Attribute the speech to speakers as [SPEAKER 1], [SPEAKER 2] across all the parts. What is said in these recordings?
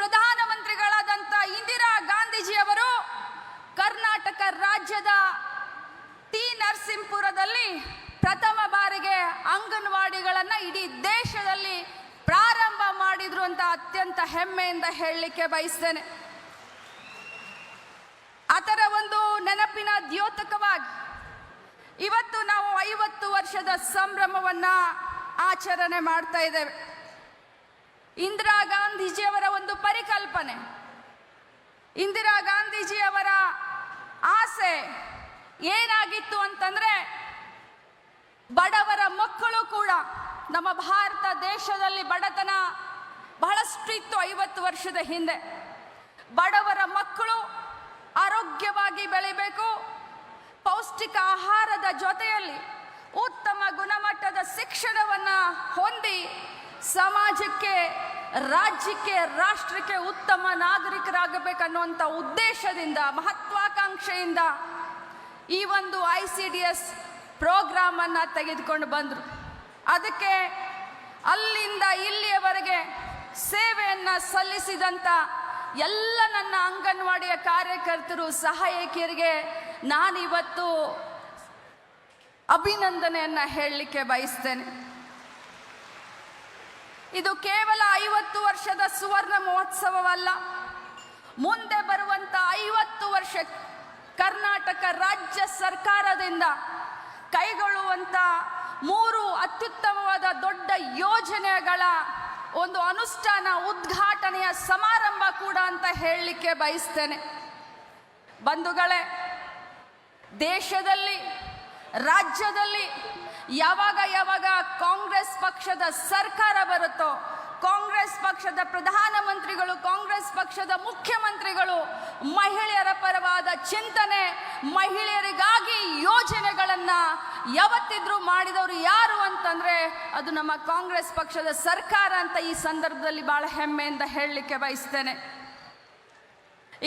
[SPEAKER 1] ಪ್ರಧಾನಮಂತ್ರಿಗಳಾದಂಥ ಇಂದಿರಾ ಗಾಂಧೀಜಿಯವರು ಕರ್ನಾಟಕ ರಾಜ್ಯದ ಟಿ ನರಸಿಂಹಪುರದಲ್ಲಿ ಪ್ರಥಮ ಬಾರಿಗೆ ಅಂಗನವಾಡಿಗಳನ್ನು ಇಡೀ ದೇಶದಲ್ಲಿ ಪ್ರಾರಂಭ ಮಾಡಿದ್ರು ಅಂತ ಅತ್ಯಂತ ಹೆಮ್ಮೆಯಿಂದ ಹೇಳಲಿಕ್ಕೆ ಬಯಸ್ತೇನೆ. ಅದರ ಒಂದು ನೆನಪಿನ ದ್ಯೋತಕವಾಗಿ ಇವತ್ತು ನಾವು ಐವತ್ತು ವರ್ಷದ ಸಂಭ್ರಮವನ್ನು ಆಚರಣೆ ಮಾಡ್ತಾ ಇದ್ದೇವೆ. ಇಂದಿರಾ ಪರಿಕಲ್ಪನೆ ಇಂದಿರಾ ಗಾಂಧೀಜಿಯವರ ಆಸೆ ಏನಾಗಿತ್ತು ಅಂತಂದ್ರೆ ಬಡವರ ಮಕ್ಕಳು ಕೂಡ ನಮ್ಮ ಭಾರತ ದೇಶದಲ್ಲಿ ಬಡತನ ಬಹಳಷ್ಟು ಇತ್ತು ಐವತ್ತು ವರ್ಷದ ಹಿಂದೆ. ಬಡವರ ಮಕ್ಕಳು ಆರೋಗ್ಯವಾಗಿ ಬೆಳಿಬೇಕು. ಪೌಷ್ಟಿಕ ಆಹಾರದ ಜೊತೆಯಲ್ಲಿ ಉತ್ತಮ ಗುಣಮಟ್ಟದ ಶಿಕ್ಷಣವನ್ನು ಹೊಂದಿ ಸಮಾಜಕ್ಕೆ ರಾಜ್ಯಕ್ಕೆ, ರಾಷ್ಟ್ರಕ್ಕೆ ಉತ್ತಮ ನಾಗರಿಕರಾಗಬೇಕನ್ನುವಂಥ ಉದ್ದೇಶದಿಂದ, ಮಹತ್ವಾಕಾಂಕ್ಷೆಯಿಂದ ಈ ಒಂದು ಐ ಸಿ ಡಿ ಎಸ್ ಪ್ರೋಗ್ರಾಮನ್ನು ತೆಗೆದುಕೊಂಡು ಬಂದರು. ಅದಕ್ಕೆ ಅಲ್ಲಿಂದ ಇಲ್ಲಿಯವರೆಗೆ ಸೇವೆಯನ್ನು ಸಲ್ಲಿಸಿದಂಥ ಎಲ್ಲ ನನ್ನ ಅಂಗನವಾಡಿಯ ಕಾರ್ಯಕರ್ತರು, ಸಹಾಯಕಿಯರಿಗೆ ನಾನಿವತ್ತು ಅಭಿನಂದನೆಯನ್ನು ಹೇಳಲಿಕ್ಕೆ ಬಯಸ್ತೇನೆ. ಇದು ಕೇವಲ ಐವತ್ತು ವರ್ಷದ ಸುವರ್ಣ ಮಹೋತ್ಸವವಲ್ಲ. ಮುಂದೆ ಬರುವಂತ ಐವತ್ತು ವರ್ಷ ಕರ್ನಾಟಕ ರಾಜ್ಯ ಸರ್ಕಾರದಿಂದ ಕೈಗೊಳ್ಳುವಂತ ಮೂರು ಅತ್ಯುತ್ತಮವಾದ ದೊಡ್ಡ ಯೋಜನೆಗಳ ಒಂದು ಅನುಷ್ಠಾನ, ಉದ್ಘಾಟನೆಯ ಸಮಾರಂಭ ಕೂಡ ಅಂತ ಹೇಳಲಿಕ್ಕೆ ಬಯಸ್ತೇನೆ. ಬಂಧುಗಳೇ, ದೇಶದಲ್ಲಿ, ರಾಜ್ಯದಲ್ಲಿ ಯಾವಾಗ ಯಾವಾಗ ಕಾಂಗ್ರೆಸ್ ಪಕ್ಷದ ಸರ್ಕಾರ ಬರುತ್ತೋ, ಕಾಂಗ್ರೆಸ್ ಪಕ್ಷದ ಪ್ರಧಾನಮಂತ್ರಿಗಳು ಕಾಂಗ್ರೆಸ್ ಪಕ್ಷದ ಮುಖ್ಯಮಂತ್ರಿಗಳು, ಮಹಿಳೆಯರ ಪರವಾದ ಚಿಂತನೆ, ಮಹಿಳೆಯರಿಗಾಗಿ ಯೋಜನೆಗಳನ್ನು ಯಾವತ್ತಿದ್ರೂ ಮಾಡಿದವರು ಯಾರು ಅಂತಂದರೆ ಅದು ನಮ್ಮ ಕಾಂಗ್ರೆಸ್ ಪಕ್ಷದ ಸರ್ಕಾರ ಅಂತ ಈ ಸಂದರ್ಭದಲ್ಲಿ ಬಹಳ ಹೆಮ್ಮೆಯಿಂದ ಹೇಳಲಿಕ್ಕೆ ಬಯಸ್ತೇನೆ.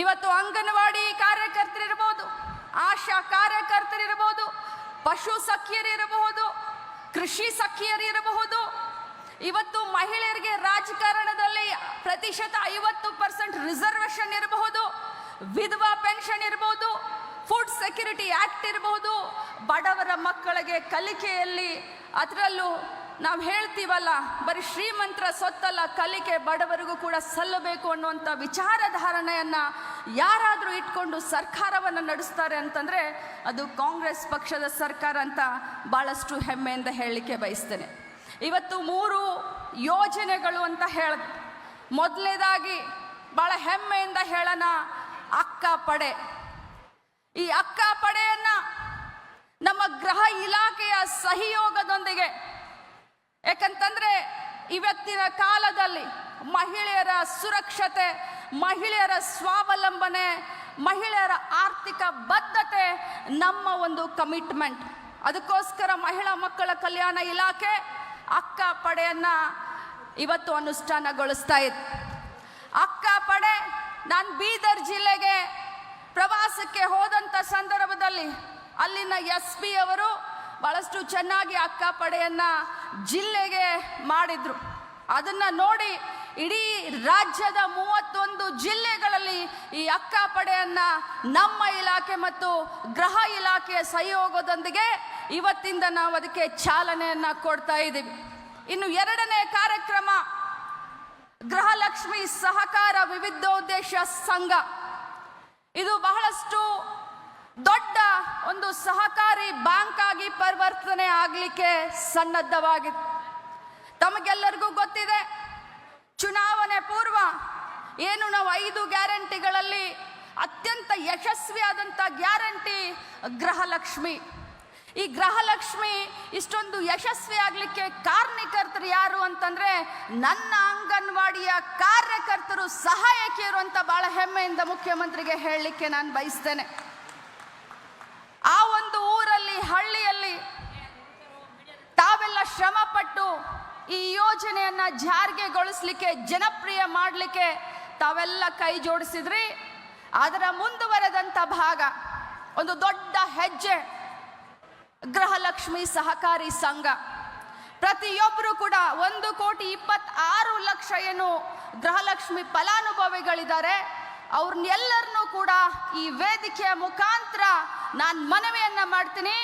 [SPEAKER 1] ಇವತ್ತು ಅಂಗನವಾಡಿ ಕಾರ್ಯಕರ್ತರಿರ್ಬೋದು, ಆಶಾ ಕಾರ್ಯಕರ್ತರಿರಬಹುದು ಪಶು ಸಖಿಯರಿರಬಹುದು ಕೃಷಿ ಸಖಿಯರಿರಬಹುದು ಇವತ್ತು ಮಹಿಳೆಯರಿಗೆ ರಾಜಕಾರಣದಲ್ಲಿ ಪ್ರತಿಶತ ಐವತ್ತು ಪರ್ಸೆಂಟ್ ರಿಸರ್ವೇಶನ್ ಇರಬಹುದು, ವಿಧವಾ ಪೆನ್ಷನ್ ಇರಬಹುದು ಫುಡ್ ಸೆಕ್ಯೂರಿಟಿ ಆಕ್ಟ್ ಇರಬಹುದು. ಬಡವರ ಮಕ್ಕಳಿಗೆ ಕಲಿಕೆಯಲ್ಲಿ ಅದರಲ್ಲೂ ನಾವು ಹೇಳ್ತೀವಲ್ಲ, ಬರೀ ಶ್ರೀಮಂತರ ಸೊತ್ತಲ್ಲ, ಕಲಿಕೆ ಬಡವರಿಗೂ ಕೂಡ ಸಲ್ಲಬೇಕು ಅನ್ನುವಂಥ ವಿಚಾರಧಾರಣೆಯನ್ನು ಯಾರಾದರೂ ಇಟ್ಕೊಂಡು ಸರ್ಕಾರವನ್ನು ನಡೆಸ್ತಾರೆ ಅಂತಂದರೆ ಅದು ಕಾಂಗ್ರೆಸ್ ಪಕ್ಷದ ಸರ್ಕಾರ ಅಂತ ಭಾಳಷ್ಟು ಹೆಮ್ಮೆಯಿಂದ ಹೇಳಲಿಕ್ಕೆ ಬಯಸ್ತೇನೆ. ಇವತ್ತು ಮೂರು ಯೋಜನೆಗಳು ಅಂತ ಹೇಳ ಮೊದಲನೇದಾಗಿ ಭಾಳ ಹೆಮ್ಮೆಯಿಂದ ಹೇಳೋಣ ಅಕ್ಕ ಪಡೆ. ಈ ಅಕ್ಕ ಪಡೆಯನ್ನು ನಮ್ಮ ಗೃಹ ಇಲಾಖೆಯ ಸಹಯೋಗದೊಂದಿಗೆ ಯಾಕಂತಂದ್ರೆ ಇವತ್ತಿನ ಕಾಲದಲ್ಲಿ ಮಹಿಳೆಯರ ಸುರಕ್ಷತೆ, ಮಹಿಳೆಯರ ಸ್ವಾವಲಂಬನೆ, ಮಹಿಳೆಯರ ಆರ್ಥಿಕ ಬದ್ಧತೆ ನಮ್ಮ ಒಂದು ಕಮಿಟ್ಮೆಂಟ್ ಅದಕ್ಕೋಸ್ಕರ ಮಹಿಳಾ ಮಕ್ಕಳ ಕಲ್ಯಾಣ ಇಲಾಖೆ ಅಕ್ಕ ಪಡೆಯನ್ನ ಇವತ್ತು ಅನುಷ್ಠಾನಗೊಳಿಸ್ತಾ ಇದೆ. ಅಕ್ಕ ಪಡೆ, ನಾನು ಬೀದರ್ ಜಿಲ್ಲೆಗೆ ಪ್ರವಾಸಕ್ಕೆ ಹೋದಂಥ ಸಂದರ್ಭದಲ್ಲಿ ಅಲ್ಲಿನ ಎಸ್ ಪಿ ಅವರು ಬಹಳಷ್ಟು ಚೆನ್ನಾಗಿ ಅಕ್ಕ ಪಡೆಯನ್ನ ಜಿಲ್ಲೆಗೆ ಮಾಡಿದ್ರು. ಅದನ್ನ ನೋಡಿ ಇಡೀ ರಾಜ್ಯದ ಮೂವತ್ತೊಂದು ಜಿಲ್ಲೆಗಳಲ್ಲಿ ಈ ಅಕ್ಕ ಪಡೆಯನ್ನ ನಮ್ಮ ಇಲಾಖೆ ಮತ್ತು ಗೃಹ ಇಲಾಖೆಯ ಸಹಯೋಗದೊಂದಿಗೆ ಇವತ್ತಿಂದ ನಾವು ಅದಕ್ಕೆ ಚಾಲನೆಯನ್ನ ಕೊಡ್ತಾ ಇದ್ದೀವಿ. ಇನ್ನು ಎರಡನೇ ಕಾರ್ಯಕ್ರಮ, ಗೃಹಲಕ್ಷ್ಮಿ ಸಹಕಾರ ವಿವಿಧೋದ್ದೇಶ ಸಂಘ. ಇದು ಬಹಳಷ್ಟು ಒಂದು ಸಹಕಾರಿ ಬ್ಯಾಂಕ್ ಆಗಿ ಪರಿವರ್ತನೆ ಆಗಲಿಕ್ಕೆ ಸನ್ನದ್ಧವಾಗಿದೆ ತಮಗೆಲ್ಲರಿಗೂ ಗೊತ್ತಿದೆ, ಚುನಾವಣೆ ಪೂರ್ವ ಏನು ನಾವು ಐದು ಗ್ಯಾರಂಟಿಗಳಲ್ಲಿ ಅತ್ಯಂತ ಯಶಸ್ವಿಯಾದಂಥ ಗ್ಯಾರಂಟಿ ಗೃಹಲಕ್ಷ್ಮಿ. ಈ ಗೃಹಲಕ್ಷ್ಮಿ ಇಷ್ಟೊಂದು ಯಶಸ್ವಿ ಆಗಲಿಕ್ಕೆ ಕಾರಣಕರ್ತರು ಯಾರು ಅಂತಂದರೆ ನನ್ನ ಅಂಗನವಾಡಿಯ ಕಾರ್ಯಕರ್ತರು ಸಹಾಯಕಿಯರು ಅಂತ ಭಾಳ ಹೆಮ್ಮೆಯಿಂದ ಮುಖ್ಯಮಂತ್ರಿಗೆ ಹೇಳಲಿಕ್ಕೆ ನಾನು ಬಯಸ್ತೇನೆ. ಹಳ್ಳಿಯಲ್ಲಿ ತಾವೆಲ್ಲ ಶ್ರಮಪಟ್ಟು ಈ ಯೋಜನೆಯನ್ನ ಜಾರಿಗೆಗೊಳಿಸ್ಲಿಕ್ಕೆ ಜನಪ್ರಿಯ ಮಾಡಲಿಕ್ಕೆ ತಾವೆಲ್ಲ ಕೈ ಜೋಡಿಸಿದ್ರಿ. ಅದರ ಮುಂದುವರೆದಂಥ ಭಾಗ, ಒಂದು ದೊಡ್ಡ ಹೆಜ್ಜೆ, ಗೃಹಲಕ್ಷ್ಮಿ ಸಹಕಾರಿ ಸಂಘ. ಪ್ರತಿಯೊಬ್ಬರು ಕೂಡ ಒಂದು ಕೋಟಿ ಇಪ್ಪತ್ತಾರು ಲಕ್ಷ ಏನು ಗೃಹಲಕ್ಷ್ಮಿ ಫಲಾನುಭವಿಗಳಿದ್ದಾರೆ. ಅವ್ರನ್ನೆಲ್ಲರನ್ನೂ ಕೂಡ ಈ ವೇದಿಕೆಯ ಮುಖಾಂತರ ನಾನು ಮನವಿಯನ್ನ ಮಾಡ್ತೀನಿ.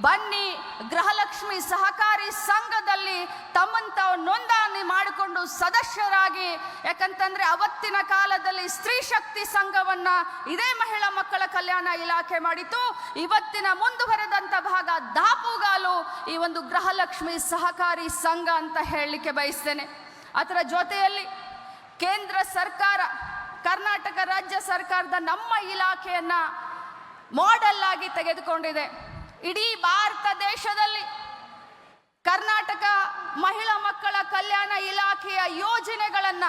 [SPEAKER 1] ಬನ್ನಿ, ಗೃಹಲಕ್ಷ್ಮಿ ಸಹಕಾರಿ ಸಂಘದಲ್ಲಿ ತಮ್ಮನ್ನು ತಾವು ನೋಂದಣಿ ಮಾಡಿಕೊಂಡು ಸದಸ್ಯರಾಗಿ. ಯಾಕಂತಂದ್ರೆ ಅವತ್ತಿನ ಕಾಲದಲ್ಲಿ ಸ್ತ್ರೀ ಶಕ್ತಿ ಸಂಘವನ್ನ ಇದೇ ಮಹಿಳಾ ಮಕ್ಕಳ ಕಲ್ಯಾಣ ಇಲಾಖೆ ಮಾಡಿತು ಇವತ್ತಿನ ಮುಂದುವರೆದಂತ ಭಾಗ ದಾಪುಗಾಲು ಈ ಒಂದು ಗೃಹಲಕ್ಷ್ಮಿ ಸಹಕಾರಿ ಸಂಘ ಅಂತ ಹೇಳಲಿಕ್ಕೆ ಬಯಸ್ತೇನೆ. ಅದರ ಜೊತೆಯಲ್ಲಿ ಕೇಂದ್ರ ಸರ್ಕಾರ, ಕರ್ನಾಟಕ ರಾಜ್ಯ ಸರ್ಕಾರದ ನಮ್ಮ ಇಲಾಖೆಯನ್ನ ಮಾಡೆಲ್ ಆಗಿ ತೆಗೆದುಕೊಂಡಿದೆ. ಇಡೀ ಭಾರತ ದೇಶದಲ್ಲಿ ಕರ್ನಾಟಕ ಮಹಿಳಾ ಮಕ್ಕಳ ಕಲ್ಯಾಣ ಇಲಾಖೆಯ ಯೋಜನೆಗಳನ್ನ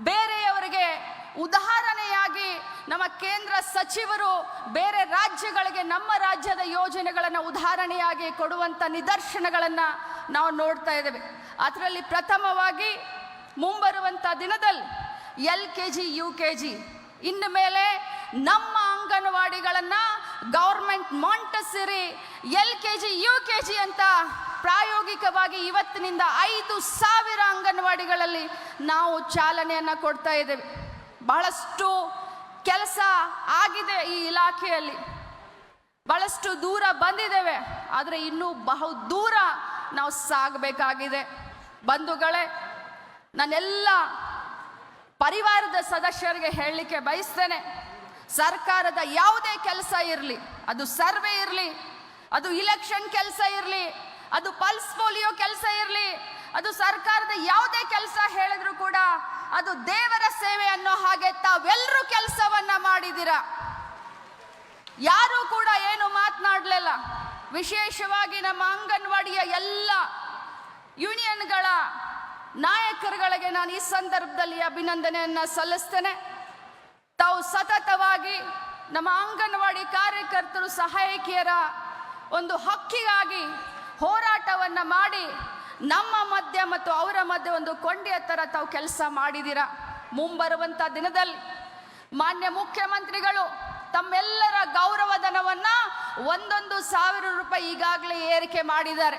[SPEAKER 1] ಬೇರೆಯವರಿಗೆ ಉದಾಹರಣೆಯಾಗಿ ನಮ್ಮ ಕೇಂದ್ರ ಸಚಿವರು ಬೇರೆ ರಾಜ್ಯಗಳಿಗೆ ನಮ್ಮ ರಾಜ್ಯದ ಯೋಜನೆಗಳನ್ನು ಉದಾಹರಣೆಯಾಗಿ ಕೊಡುವಂಥ ನಿದರ್ಶನಗಳನ್ನು ನಾವು ನೋಡ್ತಾ ಇದ್ದೇವೆ. ಅದರಲ್ಲಿ ಪ್ರಥಮವಾಗಿ ಮುಂಬರುವಂಥ ದಿನದಲ್ಲಿ L K G, U K G, ಇನ್ನು ಮೇಲೆ ನಮ್ಮ ಅಂಗನವಾಡಿಗಳನ್ನ government Montessori L K G U K G ಅಂತ ಪ್ರಾಯೋಗಿಕವಾಗಿ ಇವತ್ತಿನಿಂದ ಐದು ಸಾವಿರ ಅಂಗನವಾಡಿಗಳಲ್ಲಿ ನಾವು ಚಾಲನೆಯನ್ನು ಕೊಡ್ತಾ ಇದ್ದೇವೆ. ಬಹಳಷ್ಟು ಕೆಲಸ ಆಗಿದೆ ಈ ಇಲಾಖೆಯಲ್ಲಿ. ಬಹಳಷ್ಟು ದೂರ ಬಂದಿದ್ದೇವೆ, ಆದರೆ ಇನ್ನೂ ಬಹು ದೂರ ನಾವು ಸಾಗಬೇಕಾಗಿದೆ. ಬಂಧುಗಳೇ ನಾನೆಲ್ಲ ಪರಿವಾರದ ಸದಸ್ಯರಿಗೆ ಹೇಳಲಿಕ್ಕೆ ಬಯಸ್ತೇನೆ. ಸರ್ಕಾರದ ಯಾವುದೇ ಕೆಲಸ ಇರಲಿ, ಅದು ಸರ್ವೆ ಇರಲಿ, ಅದು ಇಲೆಕ್ಷನ್ ಕೆಲಸ ಇರಲಿ, ಅದು ಪಲ್ಸ್ ಪೋಲಿಯೋ ಕೆಲಸ ಇರಲಿ, ಅದು ಸರ್ಕಾರದ ಯಾವುದೇ ಕೆಲಸ ಹೇಳಿದ್ರು ಕೂಡ ಅದು ದೇವರ ಸೇವೆ ಅನ್ನೋ ಹಾಗೆ ತಾವೆಲ್ಲರೂ ಕೆಲಸವನ್ನ ಮಾಡಿದ್ದೀರಾ. ಯಾರೂ ಕೂಡ ಏನು ಮಾತನಾಡಲಿಲ್ಲ. ವಿಶೇಷವಾಗಿ ನಮ್ಮ ಅಂಗನವಾಡಿಯ ಎಲ್ಲ ಯೂನಿಯನ್ಗಳ ನಾಯಕರುಗಳಿಗೆ ನಾನು ಈ ಸಂದರ್ಭದಲ್ಲಿ ಅಭಿನಂದನೆಯನ್ನ ಸಲ್ಲಿಸ್ತೇನೆ. ತಾವು ಸತತವಾಗಿ ನಮ್ಮ ಅಂಗನವಾಡಿ ಕಾರ್ಯಕರ್ತರು ಸಹಾಯಕಿಯರ ಒಂದು ಹಕ್ಕಿಗಾಗಿ ಹೋರಾಟವನ್ನು ಮಾಡಿ ನಮ್ಮ ಮಧ್ಯೆ ಮತ್ತು ಅವರ ಮಧ್ಯೆ ಒಂದು ಕೊಂಡಿಯ ಥರ ತಾವು ಕೆಲಸ ಮಾಡಿದ್ದೀರಾ ಮುಂಬರುವಂಥ ದಿನದಲ್ಲಿ ಮಾನ್ಯ ಮುಖ್ಯಮಂತ್ರಿಗಳು ತಮ್ಮೆಲ್ಲರ ಗೌರವಧನವನ್ನು ಒಂದೊಂದು ಸಾವಿರ ರೂಪಾಯಿ ಈಗಾಗಲೇ ಏರಿಕೆ ಮಾಡಿದ್ದಾರೆ.